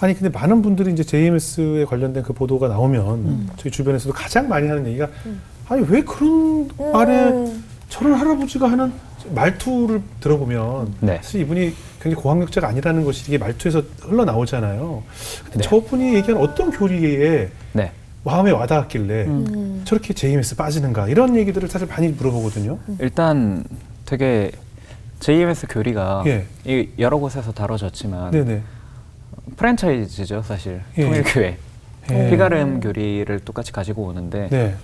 아니 근데 많은 분들이 이제 JMS에 관련된 그 보도가 나오면 음. 저희 주변에서도 가장 많이 하는 얘기가 아니 왜 그런 말에 음. 저런 할아버지가 하는 말투를 들어보면 네. 사실 이분이 굉장히 고학력자가 아니라는 것이 이게 말투에서 흘러나오잖아요. 근데 네. 저분이 얘기한 어떤 교리에 네. 마음에 와닿았길래 음. 저렇게 JMS 빠지는가 이런 얘기들을 사실 많이 물어보거든요. 일단 되게 JMS 교리가 예. 이 여러 곳에서 다뤄졌지만 네네. 프랜차이즈죠 사실 예. 통일교회 예. 피가름 교리를 똑같이 가지고 오는데 네.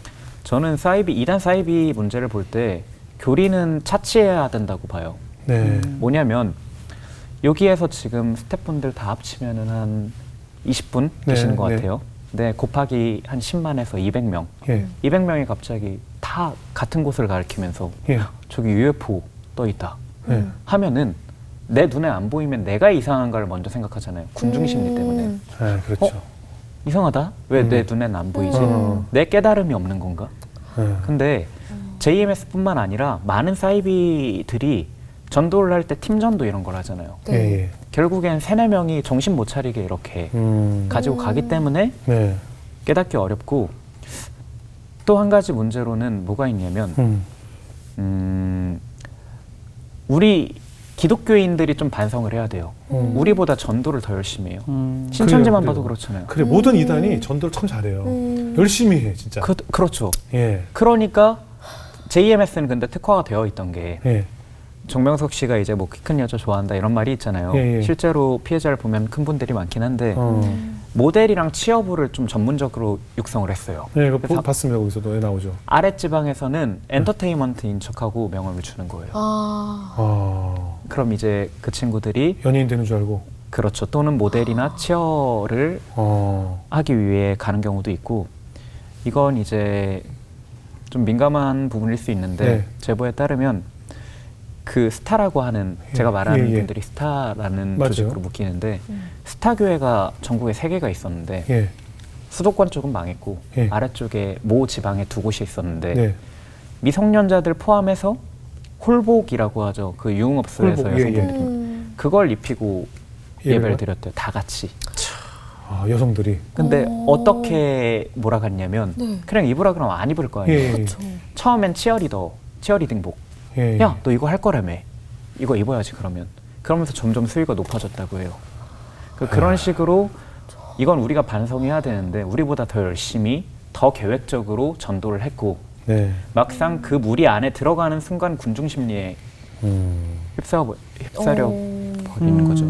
저는 사이비 이단 사이비 문제를 볼 때 교리는 차치해야 된다고 봐요. 네. 뭐냐면 여기에서 지금 스태프분들 다 합치면은 한 20분 네, 계시는 것 네. 같아요. 네, 곱하기 한 10만에서 200명. 예. 200명이 갑자기 다 같은 곳을 가리키면서 예. 저기 UFO 떠 있다 예. 하면은 내 눈에 안 보이면 내가 이상한 걸 먼저 생각하잖아요. 군중 심리 때문에. 음. 네, 그렇죠. 어? 이상하다? 왜 음. 내 눈엔 안 보이지? 음. 내 깨달음이 없는 건가? 네. 근데 JMS뿐만 아니라 많은 사이비들이 전도를 할 때 팀전도 이런 걸 하잖아요. 네. 예, 예. 결국엔 세네 명이 정신 못 차리게 이렇게 음. 가지고 가기 때문에 네. 깨닫기 어렵고 또 한 가지 문제로는 뭐가 있냐면 음. 음, 우리 기독교인들이 좀 반성을 해야 돼요. 음. 우리보다 전도를 더 열심히 해요. 그래요, 신천지만 그래요. 봐도 그렇잖아요. 그래 모든 이단이 전도를 참 잘해요. 음. 열심히 해 진짜. 그, 그렇죠. 예. 그러니까 JMS는 근데 특화가 되어 있던 게 예. 정명석 씨가 이제 뭐 키 큰 여자 좋아한다 이런 말이 있잖아요. 예, 예. 실제로 피해자를 보면 큰 분들이 많긴 한데 어. 모델이랑 취업을 좀 전문적으로 육성을 했어요. 예, 그거 그래서 보- 봤습니다. 거기서도 예, 나오죠. 아랫 지방에서는 엔터테인먼트인 척하고 명함을 주는 거예요. 아. 아. 그럼 이제 그 친구들이 연예인 되는 줄 알고. 그렇죠. 또는 모델이나 치어를 어. 하기 위해 가는 경우도 있고 이건 이제 좀 민감한 부분일 수 있는데 네. 제보에 따르면 그 스타라고 하는 예, 제가 말하는 예, 예. 분들이 스타라는 맞아요. 조직으로 묶이는데 음. 스타 교회가 전국에 세 개가 있었는데 예. 수도권 쪽은 망했고 예. 아래쪽에 모 지방에 두 곳이 있었는데 네. 미성년자들 포함해서 홀복이라고 하죠 그 유흥업소에서 홀복, 예, 예. 여성분들이 음. 그걸 입히고 예배를? 드렸대요 다 같이 아, 여성들이. 근데 오. 어떻게 몰아갔냐면 네. 그냥 입으라 그러면 안 입을 거 아니에요 예, 예. 그렇죠. 처음엔 치어리더 치어리딩복 예. 야 너 이거 할 거라며 이거 입어야지 그러면 그러면서 점점 수위가 높아졌다고 해요 그 그런 식으로 이건 우리가 반성해야 되는데 우리보다 더 열심히 더 계획적으로 전도를 했고 네. 막상 그 무리 안에 들어가는 순간 군중 심리에 음. 휩싸 휩싸려 어. 버리는 거죠.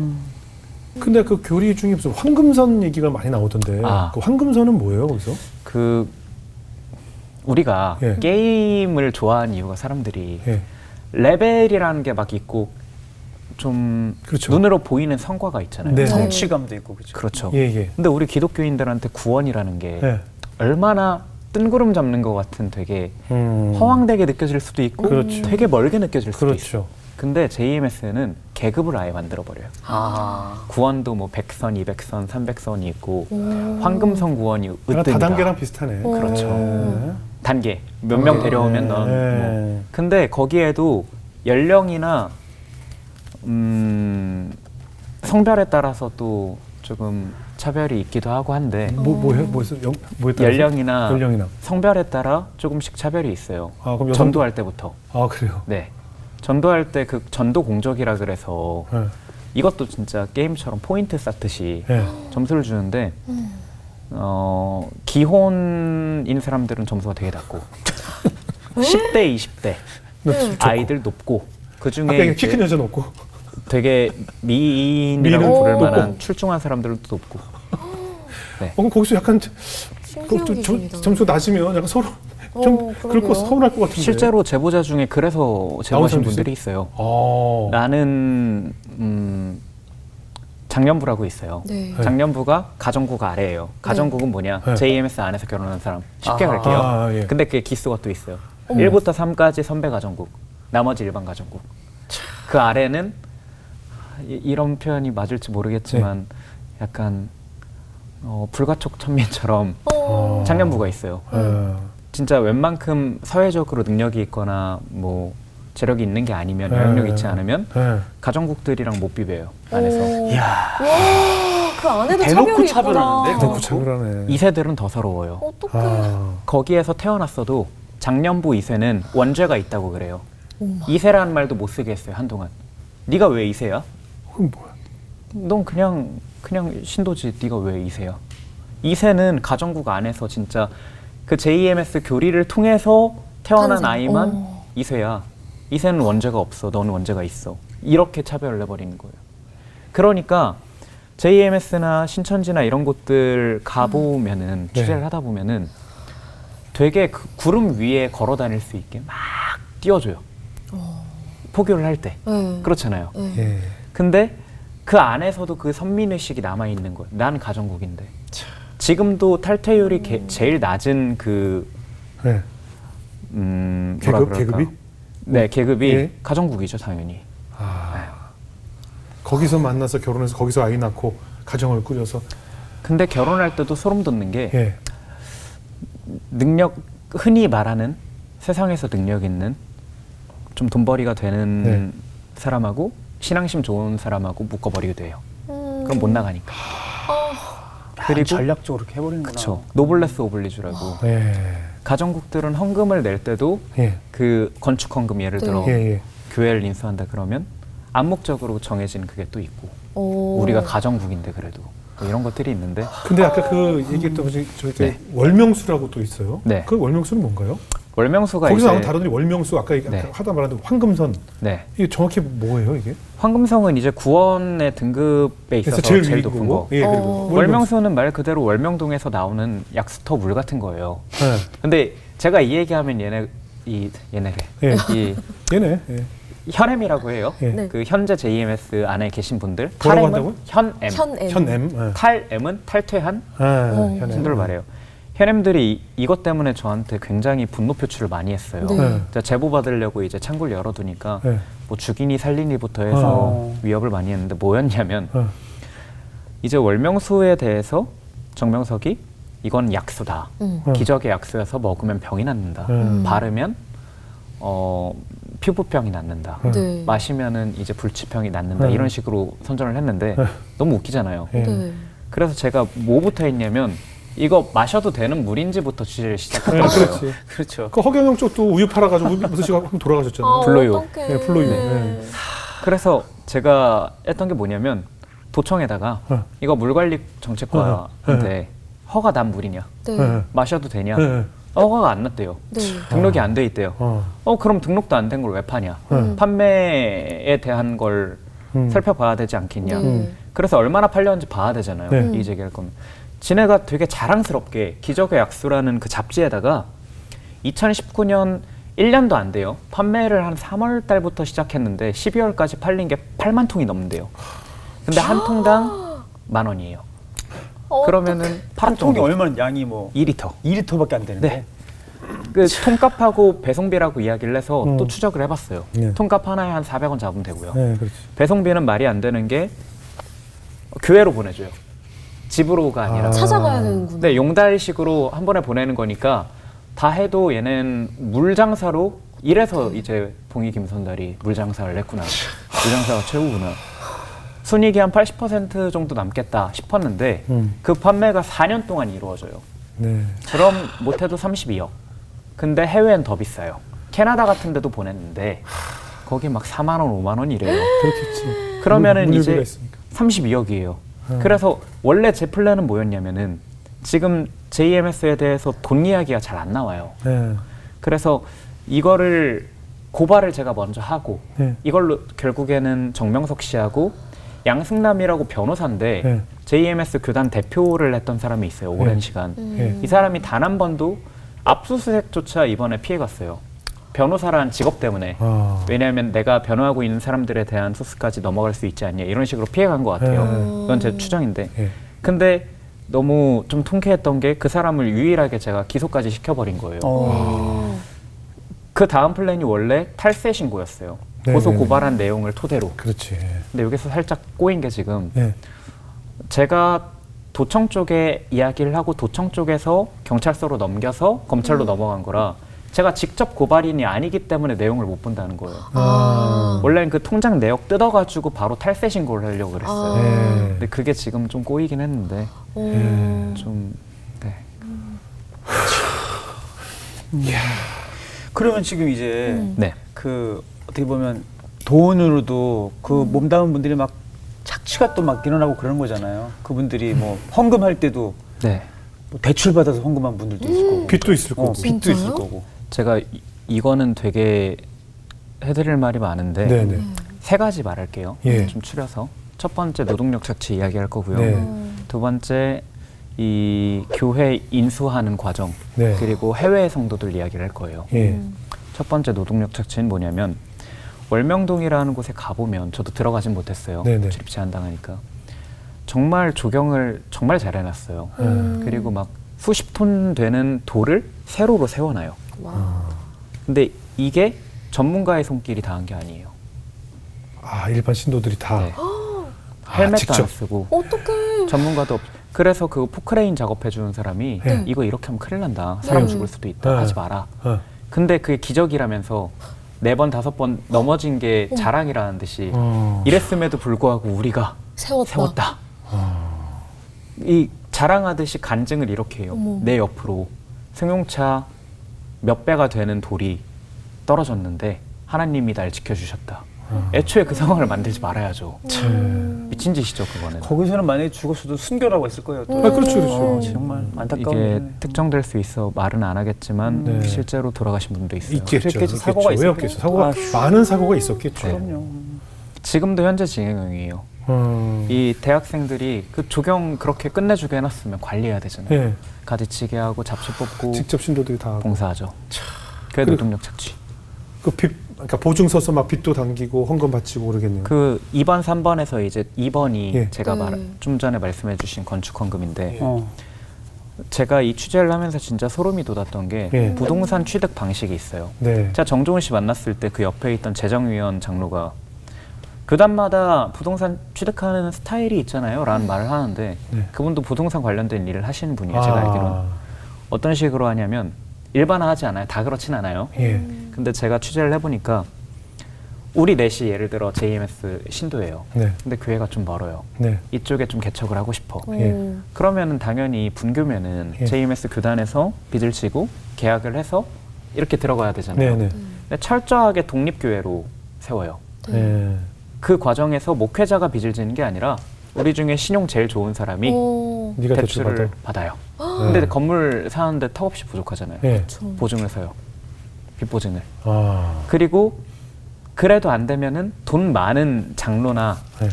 근데 그 교리 중에 무슨 황금선 얘기가 많이 나오던데. 아. 그 황금선은 뭐예요, 거기서? 그 우리가 예. 게임을 좋아하는 이유가 사람들이 예. 레벨이라는 게 막 있고 좀 그렇죠. 눈으로 보이는 성과가 있잖아요. 네. 성취감도 있고 그죠. 그렇죠. 예, 예. 근데 우리 기독교인들한테 구원이라는 게 예. 얼마나 뜬구름 잡는 것 같은 되게 음. 허황되게 느껴질 수도 있고 그렇죠. 되게 멀게 느껴질 수도 있어요. 그렇죠. 근데 JMS는 계급을 아예 만들어 버려요. 아. 구원도 뭐 100선, 200선, 300선이 있고 오. 황금선 구원이 으뜸이다. 다단계랑 비슷하네. 오. 그렇죠. 예. 단계 몇 명 데려오면 넌 예. 뭐. 근데 거기에도 연령이나 음 성별에 따라서 또 조금 차별이 있기도 하고 한데 뭐, 뭐, 해, 뭐? 영? 연령이나 연령이나. 성별에 따라 조금씩 차별이 있어요. 아, 그럼 여성- 전도할 때부터. 아, 그래요? 네. 전도할 때 그 전도 공적이라 그래서 예. 이것도 진짜 게임처럼 포인트 쌓듯이 예. 점수를 주는데 음. 어, 기혼인 사람들은 점수가 되게 낮고 10대, 20대 너 좋고. 아이들 높고 그 중에 앞에 키큰 여자 없고. 되게 미인이라고 미인은 부를 높고. 만한 출중한 사람들도 높고 어, 그럼 거기서 약간 신기한 그, 좀, 기준이다. 점수 낮으면 약간 서로 좀 어, 그럴 거 그러게요. 서운할 것 같은데. 실제로 제보자 중에 그래서 제보하신 사람도 분들이 있어요. 아. 나는 음, 장년부라고 있어요. 네. 장년부가 가정부가 아래예요. 가정부는 뭐냐? 네. JMS 안에서 결혼한 사람. 쉽게 아하. 갈게요. 아, 예. 근데 그게 기수가 또 있어요. 어머. 1부터 3까지 선배 가정국, 나머지 일반 가정국. 그 아래는 이- 이런 표현이 맞을지 모르겠지만 네. 약간 어, 불가촉 천민처럼 어. 아. 장년부가 있어요. 예. 진짜 웬만큼 사회적으로 능력이 있거나 뭐 재력이 있는 게 아니면 네. 영향력 있지 않으면 예. 가정국들이랑 못 비벼요 안에서. 오. 이야. 그 안에도 대놓고 차별이 차별하는데? 있구나. 너무 차별하네. 2세들은 더 서러워요. 어떡해. 아, 거기에서 태어났어도 장년부 2세는 원죄가 있다고 그래요. 2세라는 말도 못 쓰게 했어요 한동안. 네가 왜 2세야? 그건 뭐야? 넌 그냥 그냥 신도지. 네가 왜 2세야? 2세는 가정국 안에서 진짜 그 JMS 교리를 통해서 태어난 탄생. 아이만 어. 2세야. 2세는 원죄가 없어. 너는 원죄가 있어. 이렇게 차별을 해버리는 거예요. 그러니까 JMS나 신천지나 이런 곳들 가보면은 네. 취재를 하다 보면은 되게 그 구름 위에 걸어 다닐 수 있게 막 띄워줘요. 포교를 할 때. 네. 그렇잖아요. 네. 예. 근데 그 안에서도 그 선민의식이 남아 있는 거예요. 난 가정국인데. 지금도 탈퇴율이 게- 제일 낮은 그 네. 음, 계급? 계급이? 네, 계급이 예. 가정국이죠, 당연히. 아. 거기서 만나서 결혼해서 거기서 아이 낳고 가정을 꾸려서 근데 결혼할 때도 소름 돋는 게 예. 능력 흔히 말하는 세상에서 능력 있는 좀 돈벌이가 되는 네. 사람하고 신앙심 좋은 사람하고 묶어버리게 돼요. 음. 그럼 못 나가니까. 아, 그리고 전략적으로 이렇게 해버리는구나. 그쵸. 노블레스 오블리주라고. 예. 가정국들은 헌금을 낼 때도 예. 그 건축 헌금 예를 네. 들어 예. 예. 교회를 인수한다 그러면 암묵적으로 정해진 그게 또 있고 오. 우리가 가정국인데 그래도 뭐 이런 것들이 있는데 근데 아까 그 얘기했던 저기 네. 월명수라고 또 있어요. 네. 그 월명수는 뭔가요? 월명수가 거기서 나온 다루더니 월명수 아까 얘기- 네. 하다 말한 황금선 네 이게 정확히 뭐예요 이게? 황금성은 이제 구원의 등급에 있어서 제일, 제일, 위 높은 거고. 거. 예, 그리고 어. 월명수는 말 그대로 월명동에서 나오는 약수터 물 같은 거예요. 예. 근데 제가 이 얘기하면 얘네 이 얘네래 예. 이 얘네. 예. 현엠이라고 해요. 예. 네. 그 현재 JMS 안에 계신 분들 뭐라고 탈엠은 한다고요? 현엠 현엠. 현엠. 예. 탈엠은 탈퇴한 아, 어. 분들을 말해요. 현엠들이 이- 이것 때문에 저한테 굉장히 분노 표출을 많이 했어요. 네. 네. 제가 제보 받으려고 이제 창구를 열어두니까 네. 뭐 죽이니 살리니부터 해서 어. 위협을 많이 했는데 뭐였냐면 어. 이제 월명수에 대해서 정명석이 이건 약수다. 음. 어. 기적의 약수여서 먹으면 병이 낫는다. 음. 바르면 어, 피부병이 낫는다. 음. 네. 마시면은 이제 불치병이 낫는다. 음. 이런 식으로 선전을 했는데 음. 너무 웃기잖아요. 예. 네. 그래서 제가 뭐부터 했냐면 이거 마셔도 되는 물인지부터 취재를 시작했던 예, 거예요. 그렇지. 그렇죠. 그 허경영 쪽도 우유 팔아가지고 무슨 한번 돌아가셨잖아요. 아, 불러요. 어떡해. 네, 불러요. 네. 네. 그래서 제가 했던 게 뭐냐면 도청에다가 어. 이거 물관리 정책과한테 허가 난 물이냐 네. 예. 마셔도 되냐 예. 허가가 안 났대요. 네. 등록이 안 돼 있대요. 어. 어 그럼 등록도 안 된 걸 왜 파냐? 음. 판매에 대한 걸 음. 살펴봐야 되지 않겠냐? 네. 그래서 얼마나 팔렸는지 봐야 되잖아요. 네. 이 제기할 거면. 지네가 되게 자랑스럽게 기적의 약수라는 그 잡지에다가 2019년 1년도 안 돼요. 판매를 한 3월 달부터 시작했는데 12월까지 팔린 게 8만 통이 넘는데요. 근데 한 통당 만 원이에요. 어, 그러면은 한 통이 정도. 얼마나 양이 뭐 2리터. 2리터밖에 안 되는데. 네. 그 통값하고 배송비라고 이야기를 해서 음. 또 추적을 해봤어요. 네. 통값 하나에 한 400원 잡으면 되고요. 네, 그렇지. 배송비는 말이 안 되는 게 교회로 보내줘요. 집으로가 아니라. 아. 찾아가야 되는구나. 네, 용달식으로 한 번에 보내는 거니까 다 해도 얘는 물 장사로 이래서 이제 봉이 김선달이 물 장사를 했구나. 물 장사가 최고구나. 순이익이 한 80% 정도 남겠다 싶었는데 음. 그 판매가 4년 동안 이루어져요. 네. 그럼 못해도 32억. 근데 해외엔 더 비싸요. 캐나다 같은 데도 보냈는데 거기 막 4만 원, 5만 원 이래요. 그렇겠지. 그러면은 물- 이제 물류비가 있으니까. 32억이에요. 음. 그래서 원래 제 플랜은 뭐였냐면은 지금 JMS에 대해서 돈 이야기가 잘 안 나와요. 네. 그래서 이거를 고발을 제가 먼저 하고 네. 이걸로 결국에는 정명석 씨하고 양승남이라고 변호사인데 네. JMS 교단 대표를 했던 사람이 있어요. 오랜 네. 시간. 음. 예. 이 사람이 단 한 번도 압수수색조차 이번에 피해갔어요. 변호사라는 직업 때문에. 아. 왜냐하면 내가 변호하고 있는 사람들에 대한 소스까지 넘어갈 수 있지 않냐 이런 식으로 피해간 것 같아요. 네. 그건 제 추정인데. 예. 근데 너무 좀 통쾌했던 게 그 사람을 유일하게 제가 기소까지 시켜버린 거예요. 어. 그 다음 플랜이 원래 탈세 신고였어요. 네, 고소 네, 네. 고발한 내용을 토대로. 그렇지. 근데 여기서 살짝 꼬인 게 지금 예. 제가 도청 쪽에 이야기를 하고 도청 쪽에서 경찰서로 넘겨서 검찰로 넘어간 거라 제가 직접 고발인이 아니기 때문에 내용을 못 본다는 거예요. 아. 원래는 그 통장 내역 뜯어가지고 바로 탈세 신고를 하려고 그랬어요. 아. 네. 근데 그게 지금 좀 꼬이긴 했는데 어. 좀 네. 그러면 지금 이제 음. 네. 그 어떻게 보면 돈으로도 그 몸담은 분들이 막 착취가 또 막 일어나고 그러는 거잖아요. 그분들이 뭐 헌금할 때도 네. 뭐 대출 받아서 헌금한 분들도 있을 거고. 빚도 있을 어, 거고. 빚도 있을 진짜요? 거고. 제가 이, 이거는 되게 해드릴 말이 많은데 네, 네. 세 가지 말할게요. 예. 좀 추려서 첫 번째 노동력 착취 이야기할 거고요. 네. 어. 두 번째 이 교회 인수하는 과정 네. 그리고 해외 성도들 이야기를 할 거예요. 예. 음. 첫 번째 노동력 착취는 뭐냐면 월명동이라는 곳에 가보면 저도 들어가진 못했어요. 네네. 출입 제한 당하니까 정말 조경을 정말 잘 해놨어요. 음. 그리고 막 수십 톤 되는 돌을 세로로 세워놔요. 와. 근데 이게 전문가의 손길이 다한 게 아니에요. 아 일반 신도들이 다. 네. 아, 헬멧도 직접. 안 쓰고 어떡해. 전문가도 없. 그래서 그 포크레인 작업해 주는 사람이 네. 이거 이렇게 하면 큰일 난다. 사람 네. 죽을 수도 있다. 네. 하지 마라. 어. 근데 그게 기적이라면서 네 번 다섯 번 넘어진 게 자랑이라는 듯이 어. 이랬음에도 불구하고 우리가 세웠다. 세웠다. 이 자랑하듯이 간증을 이렇게 해요. 어머. 내 옆으로 승용차 몇 배가 되는 돌이 떨어졌는데 하나님이 날 지켜주셨다. 애초에 그 상황을 만들지 말아야죠. 음. 미친 짓이죠 그거는. 거기서는 만약에 죽었어도 순결하고 했을 거예요. 또. 아, 그렇죠, 그렇죠. 어, 정말 안타까운 이게 일이네. 특정될 수 있어 말은 안 하겠지만 네. 실제로 돌아가신 분도 있어요. 있겠죠. 있겠죠. 사고가 왜 있었겠죠. 없겠어? 사고가 아휴. 많은 사고가 있었겠죠. 네. 그럼요. 지금도 현재 진행형이에요. 음. 이 대학생들이 그 조경 그렇게 끝내주게 해놨으면 관리해야 되잖아요. 예. 가지치기 하고 잡초 뽑고 직접 신도들이 다 하고. 봉사하죠. 그게 그리고- 노동력 착취. 그 빚, 그러니까 보증 서서 막 빚도 당기고 헌금 바치고 그러겠네요. 그 2번, 3번에서 이제 2번이 예. 제가 네. 말, 좀 전에 말씀해주신 건축 헌금인데 어. 제가 이 취재를 하면서 진짜 소름이 돋았던 게 예. 부동산 취득 방식이 있어요. 네. 제가 정종훈 씨 만났을 때 그 옆에 있던 재정위원 장로가 교단마다 부동산 취득하는 스타일이 있잖아요. 라는 말을 하는데 네. 그분도 부동산 관련된 일을 하시는 분이에요. 제가 알기로는. 어떤 식으로 하냐면 일반화하지 않아요. 다 그렇진 않아요. 예. 근데 제가 취재를 해보니까 우리 넷이 예를 들어 JMS 신도예요. 네. 근데 교회가 좀 멀어요. 네. 이쪽에 좀 개척을 하고 싶어. 예. 어. 그러면은 당연히 분교면은 예. JMS 교단에서 빚을 지고 계약을 해서 이렇게 들어가야 되잖아요. 네. 네. 근데 철저하게 독립교회로 세워요. 네. 네. 그 과정에서 목회자가 빚을 지는 게 아니라 우리 중에 신용 제일 좋은 사람이 어. 네가 대출 대출을 받아. 받아요. 네. 근데 건물 사는데 턱없이 부족하잖아요. 예. 보증을 서요. 빚 보증을. 아. 그리고 그래도 안 되면은 돈 많은 장로나 네.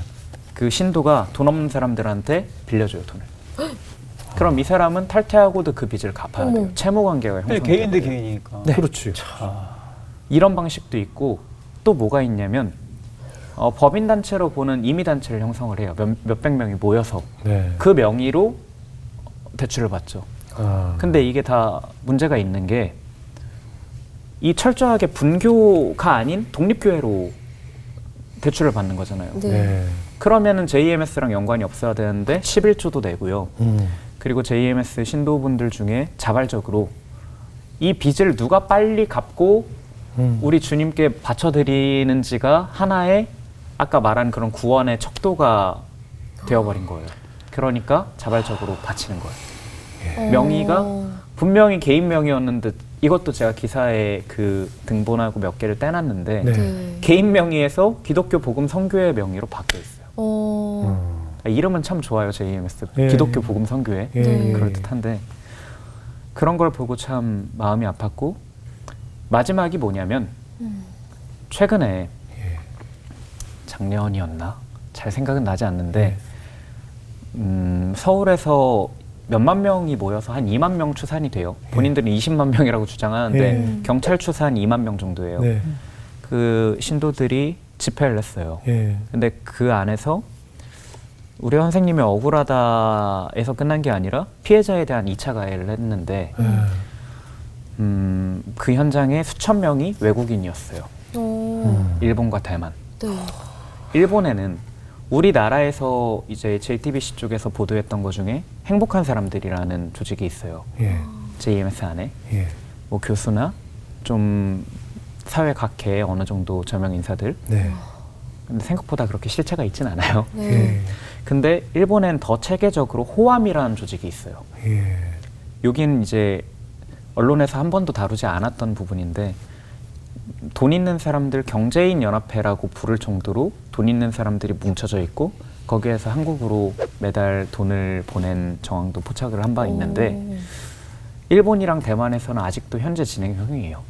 그 신도가 돈 없는 사람들한테 빌려줘요 돈을. 그럼 이 사람은 탈퇴하고도 그 빚을 갚아야 돼요. 어머. 채무 관계가 형성돼요. 개인 대 개인이니까. 네. 그렇지. 이런 방식도 있고 또 뭐가 있냐면 어, 법인 단체로 보는 임의 단체를 형성을 해요. 몇, 몇백 명이 모여서 네. 그 명의로 대출을 받죠. 아. 근데 이게 다 문제가 있는 게 이 철저하게 분교가 아닌 독립교회로 대출을 받는 거잖아요. 네. 네. 그러면은 JMS랑 연관이 없어야 되는데 11조도 내고요. 음. 그리고 JMS 신도분들 중에 자발적으로 이 빚을 누가 빨리 갚고 음. 우리 주님께 바쳐드리는지가 하나의 아까 말한 그런 구원의 척도가 되어버린 거예요. 그러니까 자발적으로 바치는 거예요. 어. 명의가 분명히 개인 명의였는데 이것도 제가 기사에 그 등본하고 몇 개를 떼놨는데 네. 네. 개인 명의에서 기독교 복음 선교회 명의로 바뀌어 있어요. 어. 음. 아, 이름은 참 좋아요, JMS. 예. 기독교 복음 선교회. 예. 네. 그럴 듯한데 그런 걸 보고 참 마음이 아팠고 마지막이 뭐냐면 음. 최근에 예. 작년이었나 잘 생각은 나지 않는데 음, 서울에서 몇만 명이 모여서 한 2만 명 추산이 돼요. 본인들은 20만 명이라고 주장하는데 예. 경찰 추산 2만 명 정도예요. 네. 그 신도들이 집회를 했어요. 예. 근데 그 안에서 우리 선생님이 억울하다에서 끝난 게 아니라 피해자에 대한 2차 가해를 했는데 예. 음, 그 현장에 수천 명이 외국인이었어요. 어. 음. 일본과 대만. 네. 일본에는 우리나라에서 이제 JTBC 쪽에서 보도했던 것 중에 행복한 사람들이라는 조직이 있어요. 예. JMS 안에 예. 뭐 교수나 좀 사회 각계의 어느 정도 저명 인사들. 네. 근데 생각보다 그렇게 실체가 있진 않아요. 네. 예. 근데 일본엔 더 체계적으로 호암이라는 조직이 있어요. 예. 여긴 이제 언론에서 한 번도 다루지 않았던 부분인데 돈 있는 사람들 경제인 연합회라고 부를 정도로 돈 있는 사람들이 뭉쳐져 있고 거기에서 한국으로 매달 돈을 보낸 정황도 포착을 한 바 있는데 일본이랑 대만에서는 아직도 현재 진행 형이에요.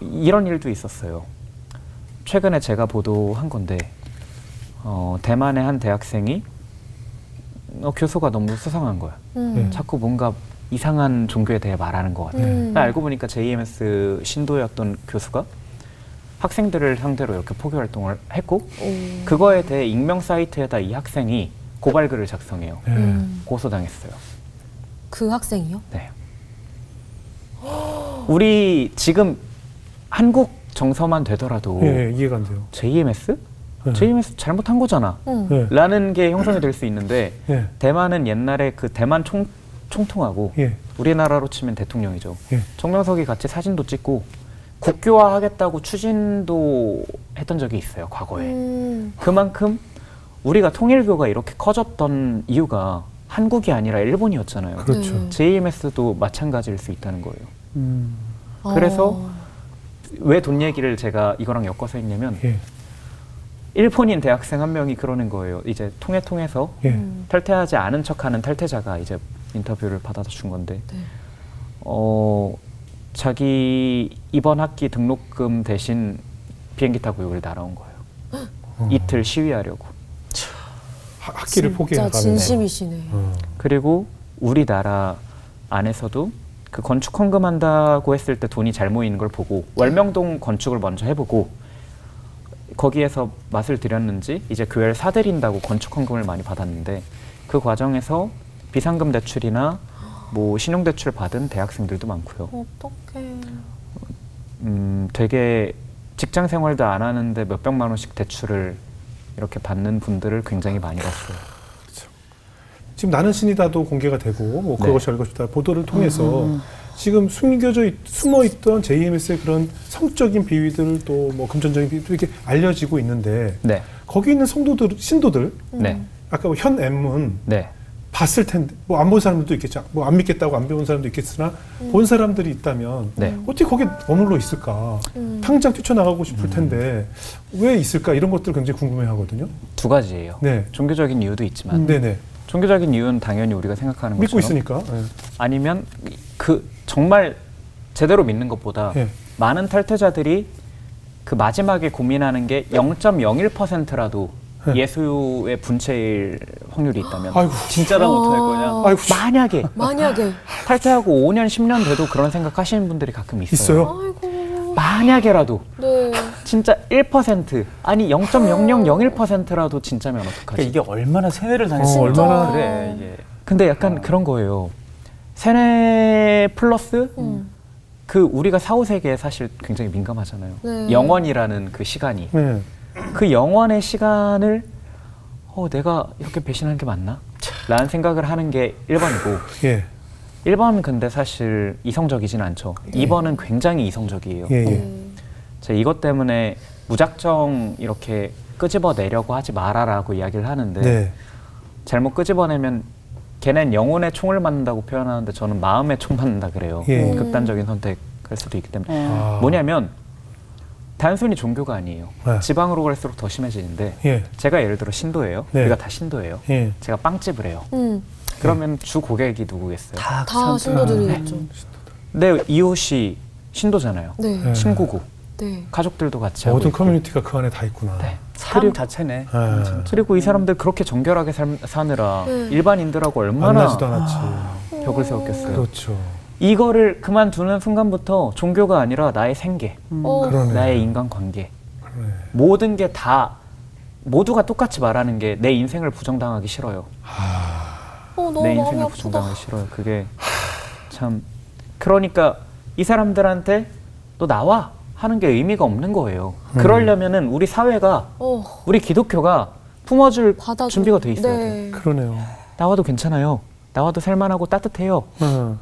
이런 일도 있었어요. 최근에 제가 보도한 건데 어, 대만의 한 대학생이 어, 교수가 너무 수상한 거야. 음. 네. 자꾸 뭔가 이상한 종교에 대해 말하는 것 같아. 음. 알고 보니까 JMS 신도였던 교수가 학생들을 상대로 이렇게 포교 활동을 했고 오. 그거에 대해 익명 사이트에다 이 학생이 고발글을 작성해요. 예. 음. 고소당했어요. 그 학생이요? 네. 우리 지금 한국 정서만 되더라도 예, 예, 이해가 안 돼요. JMS? 예. JMS 잘못한 거잖아. 응. 예. 라는 게 형성이 될 수 있는데 예. 대만은 옛날에 그 대만 총, 총통하고 예. 우리나라로 치면 대통령이죠. 예. 정명석이 같이 사진도 찍고 국교화하겠다고 추진도 했던 적이 있어요. 과거에. 음. 그만큼 우리가 통일교가 이렇게 커졌던 이유가 한국이 아니라 일본이었잖아요. 그렇죠. 네. JMS도 마찬가지일 수 있다는 거예요. 음. 그래서 어. 왜돈 얘기를 제가 이거랑 엮어서 했냐면 예. 일본인 대학생 한 명이 그러는 거예요. 이제 통해 통해서 예. 음. 탈퇴하지 않은 척하는 탈퇴자가 이제 인터뷰를 받아서 준 건데 네. 어 자기 이번 학기 등록금 대신 비행기 타고 여기를 날아온 거예요. 어. 이틀 시위하려고. 하- 학기를 진짜 포기해가는. 진심이시네. 어. 그리고 우리나라 안에서도 그 건축 헌금한다고 했을 때 돈이 잘 모이는 걸 보고 월명동 건축을 먼저 해보고 거기에서 맛을 들였는지 이제 교회를 사들인다고 건축 헌금을 많이 받았는데 그 과정에서 비상금 대출이나 뭐 신용 대출 받은 대학생들도 많고요. 어떡해. 음, 되게 직장 생활도 안 하는데 몇 백만 원씩 대출을 이렇게 받는 분들을 굉장히 많이 봤어요. 지금 나는 신이다도 공개가 되고 뭐 네. 그것이 알고 싶다 보도를 통해서 음, 지금 숨겨져 있, 숨어 있던 JMS의 그런 성적인 비위들 또 뭐 금전적인 비위들 이렇게 알려지고 있는데 네, 거기 있는 성도들 신도들 네, 아까 뭐 현 M은 네. 봤을 텐데 뭐 안 본 사람들도 있겠죠. 뭐 안 믿겠다고 안 배운 사람도 있겠으나 본 사람들이 있다면 네. 어떻게 거기에 머물러 있을까? 음. 당장 뛰쳐나가고 싶을 텐데 왜 있을까? 이런 것들 굉장히 궁금해하거든요. 두 가지예요. 네, 종교적인 이유도 있지만 네네 종교적인 이유는 당연히 우리가 생각하는 믿고 것처럼 있으니까. 네. 아니면 그 정말 제대로 믿는 것보다 예. 많은 탈퇴자들이 그 마지막에 고민하는 게 0.01%라도 예. 예수의 분체일 확률이 있다면 아이고, 진짜라면 어. 어떡할 거냐? 아이고, 만약에 만약에. 탈퇴하고 5년 10년 돼도 그런 생각 하시는 분들이 가끔 있어요. 있어요? 아이고. 만약에라도 네. 진짜 1% 아니 0.0001%라도 진짜면 어떡하지? 그러니까 이게 얼마나 세뇌를 당했어. 어, 얼마나- 그래 이게. 근데 약간 그런 거예요. 세뇌 플러스 음. 그 우리가 사후 세계에 사실 굉장히 민감하잖아요. 네. 영원이라는 그 시간이 네. 그 영원의 시간을 어 내가 이렇게 배신하는 게 맞나? 라는 생각을 하는 게 1번이고 예, 1번은 근데 사실 이성적이진 않죠. 2번은 굉장히 이성적이에요. 예, 예. 네. 제가 이것 때문에 무작정 이렇게 끄집어 내려고 하지 마라라고 이야기를 하는데 네. 잘못 끄집어내면 걔넨 영혼의 총을 맞는다고 표현하는데 저는 마음의 총 맞는다 그래요. 예. 극단적인 선택할 수도 있기 때문에 아. 뭐냐면 단순히 종교가 아니에요. 네. 지방으로 갈수록 더 심해지는데 예, 제가 예를 들어 신도예요. 네. 우리가 다 신도예요. 예. 제가 빵집을 해요. 음. 그러면 주 고객이 누구겠어요? 다, 다그 신도들이겠죠. 내 이웃이 신도잖아요. 네. 네. 친구고 네. 가족들도 같이 하고 모든 있고. 커뮤니티가 그 안에 다 있구나. 네. 삶 그리고- 자체네. 아. 진짜. 그리고 이 사람들 그렇게 정결하게 삶- 사느라 네. 일반인들하고 얼마나 만나지도 않았지. 벽을 세웠겠어요. 그렇죠. 이거를 그만두는 순간부터 종교가 아니라 나의 생계, 어. 그러네. 나의 인간관계, 그러네. 모든 게 다 모두가 똑같이 말하는 게 내 인생을 부정당하기 싫어요. 어, 너무 내 마음이 인생을 아프다. 부정당하기 싫어요. 그게 참 그러니까 이 사람들한테 너 나와 하는 게 의미가 없는 거예요. 음. 그러려면은 우리 사회가 어, 우리 기독교가 품어줄 받아줘. 준비가 돼 있어야 돼. 네. 그러네요. 나와도 괜찮아요. 나와도 살만하고 따뜻해요. 어.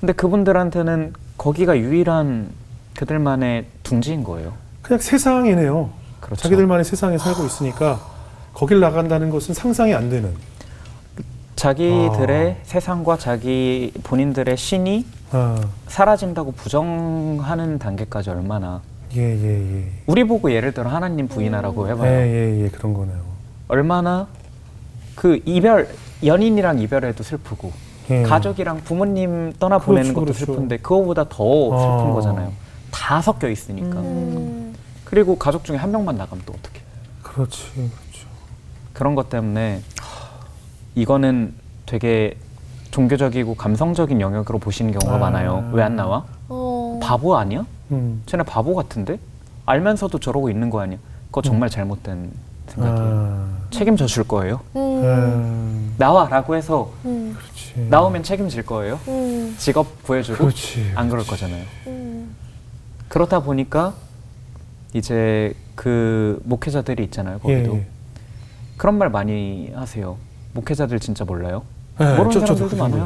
근데 그분들한테는 거기가 유일한 그들만의 둥지인 거예요. 그냥 세상이네요. 그렇죠. 자기들만의 세상에 살고 있으니까 거길 나간다는 것은 상상이 안 되는. 자기들의 아. 세상과 자기 본인들의 신이 아, 사라진다고 부정하는 단계까지 얼마나 예, 예, 예. 우리 보고 예를 들어 하나님 부인하라고 예, 해봐요. 예, 예, 그런 거네요. 얼마나 그 이별 연인이랑 이별해도 슬프고 예. 가족이랑 부모님 떠나 보내는 그렇죠, 것도 그렇죠. 슬픈데 그거보다 더 슬픈 아. 거잖아요. 다 섞여 있으니까. 음. 그리고 가족 중에 한 명만 나가면 또 어떻게? 그렇지, 그렇죠. 그런 것 때문에 이거는 되게 종교적이고 감성적인 영역으로 보시는 경우가 아. 많아요. 왜 안 나와? 어. 바보 아니야? 음. 쟤네 바보 같은데? 알면서도 저러고 있는 거 아니야? 그거 정말 잘못된 생각이에요. 아, 책임져 줄 거예요? 음. 음, 나와라고 해서 음. 그렇지. 나오면 책임질 거예요? 음. 직업 구해주고 그렇지. 안 그럴 거잖아요. 음. 그렇다 보니까 이제 그 목회자들이 있잖아요. 예, 거기도 예. 그런 말 많이 하세요. 목회자들 진짜 몰라요? 예, 모르는 저- 사람들도 그 많아요.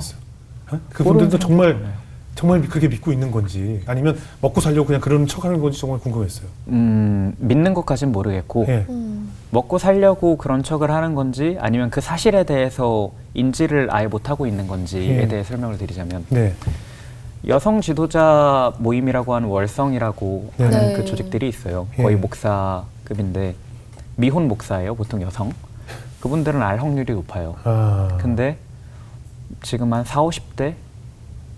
어? 그분들도 정말 많아요. 정말 그렇게 믿고 있는 건지 아니면 먹고 살려고 그냥 그런 척하는 건지 정말 궁금했어요. 음, 믿는 것까진 모르겠고 예. 음. 먹고 살려고 그런 척을 하는 건지 아니면 그 사실에 대해서 인지를 아예 못하고 있는 건지에 예. 대해 설명을 드리자면 네. 여성 지도자 모임이라고 하는 월성이라고 네. 하는 네. 그 조직들이 있어요. 거의 예. 목사급인데 미혼 목사예요. 보통 여성. 그분들은 알 확률이 높아요. 아. 근데 지금 한 4, 50대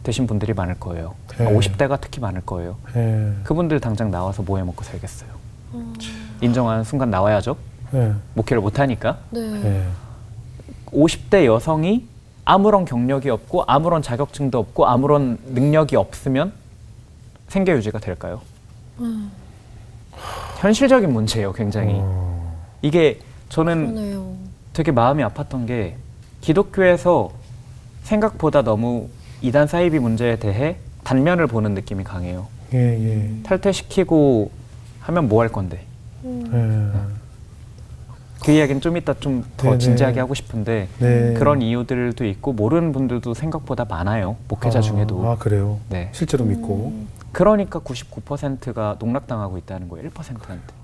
되신 분들이 많을 거예요. 네. 50대가 특히 많을 거예요. 예. 그분들 당장 나와서 뭐 해 먹고 살겠어요. 어. 인정하는 순간 나와야죠. 예. 목회를 못 하니까. 네. 예. 50대 여성이 아무런 경력이 없고 아무런 자격증도 없고 아무런 능력이 없으면 생계 유지가 될까요? 음. 현실적인 문제예요, 굉장히. 어. 이게 저는 그러네요. 되게 마음이 아팠던 게 기독교에서 생각보다 너무 이단 사이비 문제에 대해 단면을 보는 느낌이 강해요. 예, 예. 탈퇴시키고 하면 뭐 할 건데? 음. 예. 그 이야기는 좀 이따 좀 더 네네. 진지하게 하고 싶은데 네. 그런 이유들도 있고 모르는 분들도 생각보다 많아요. 목회자 아, 중에도. 아, 그래요. 네. 실제로 믿고. 음. 그러니까 99%가 농락당하고 있다는 거예요. 1%한테.